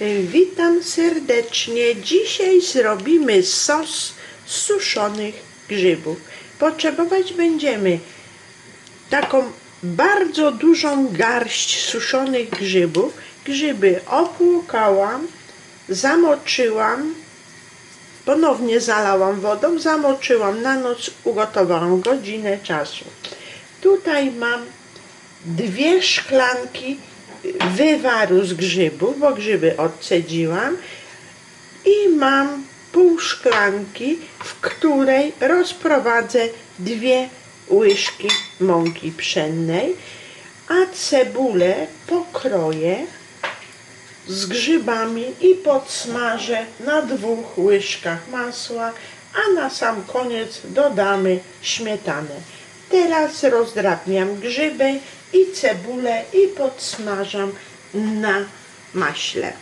Witam serdecznie. Dzisiaj zrobimy sos z suszonych grzybów. Potrzebować będziemy taką bardzo dużą garść suszonych grzybów. Grzyby opłukałam, zamoczyłam, ponownie zalałam wodą, zamoczyłam na noc, ugotowałam godzinę czasu. Tutaj mam dwie szklanki wywaru z grzybów, bo grzyby odcedziłam i mam pół szklanki, w której rozprowadzę dwie łyżki mąki pszennej, a cebulę pokroję z grzybami i podsmażę na dwóch łyżkach masła, a na sam koniec dodamy śmietanę. Teraz rozdrabniam grzyby i cebulę i podsmażam na maśle.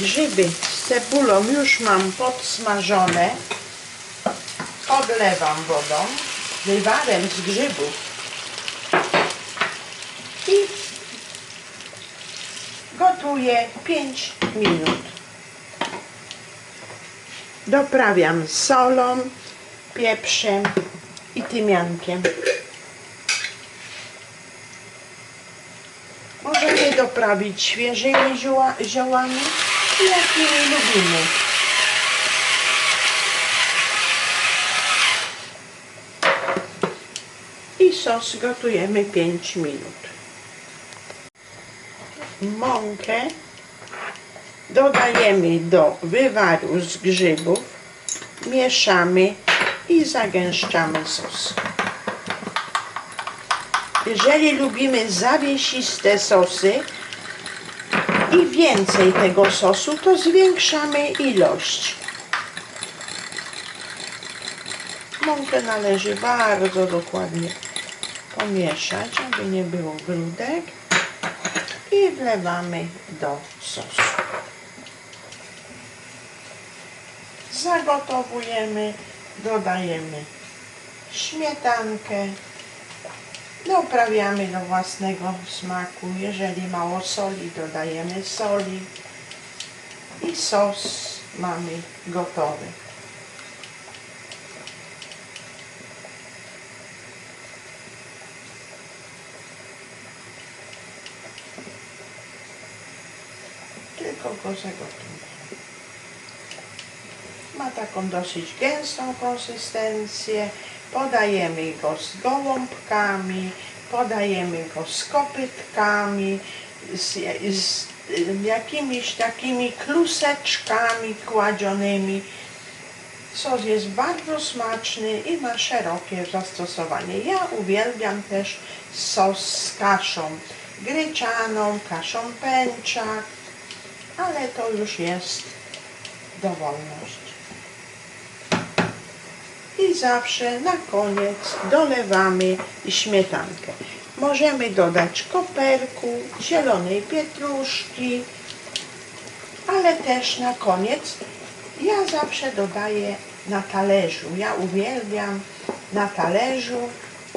Grzyby z cebulą już mam podsmażone. Odlewam wodą, wywarem z grzybów i gotuję 5 minut. Doprawiam solą, pieprzem i tymiankiem. Możemy doprawić świeżymi zioła, ziołami, jakimi lubimy. I sos gotujemy 5 minut. Mąkę dodajemy do wywaru z grzybów, mieszamy i zagęszczamy sos. Jeżeli lubimy zawiesiste sosy i więcej tego sosu, to zwiększamy ilość. Mąkę należy bardzo dokładnie pomieszać, aby nie było grudek i wlewamy do sosu. Zagotowujemy, dodajemy śmietankę, doprawiamy do własnego smaku. Jeżeli mało soli, dodajemy soli i sos mamy gotowy. Tylko go zagotujemy. Ma taką dosyć gęstą konsystencję. Podajemy go z gołąbkami, podajemy go z kopytkami, z, z jakimiś takimi kluseczkami kładzionymi. Sos jest bardzo smaczny i ma szerokie zastosowanie. Ja uwielbiam też sos z kaszą gryczaną, kaszą pęczak, ale to już jest dowolność. I zawsze na koniec dolewamy śmietankę. Możemy dodać koperku, zielonej pietruszki, ale też na koniec ja zawsze dodaję na talerzu. Ja uwielbiam na talerzu,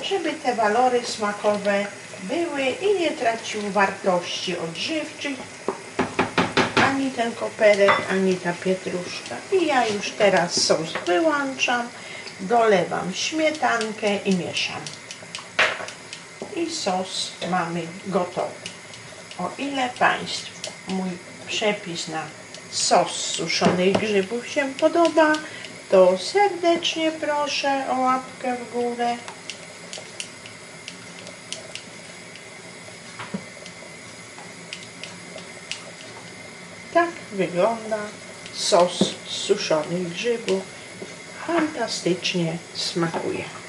żeby te walory smakowe były i nie traciły wartości odżywczych, ani ten koperek, ani ta pietruszka. I ja już teraz sos wyłączam, dolewam śmietankę i mieszam. I sos mamy gotowy. O ile Państwu mój przepis na sos suszonych grzybów się podoba, to serdecznie proszę o łapkę w górę. Tak wygląda sos suszonych grzybów. Fantastycznie smakuje.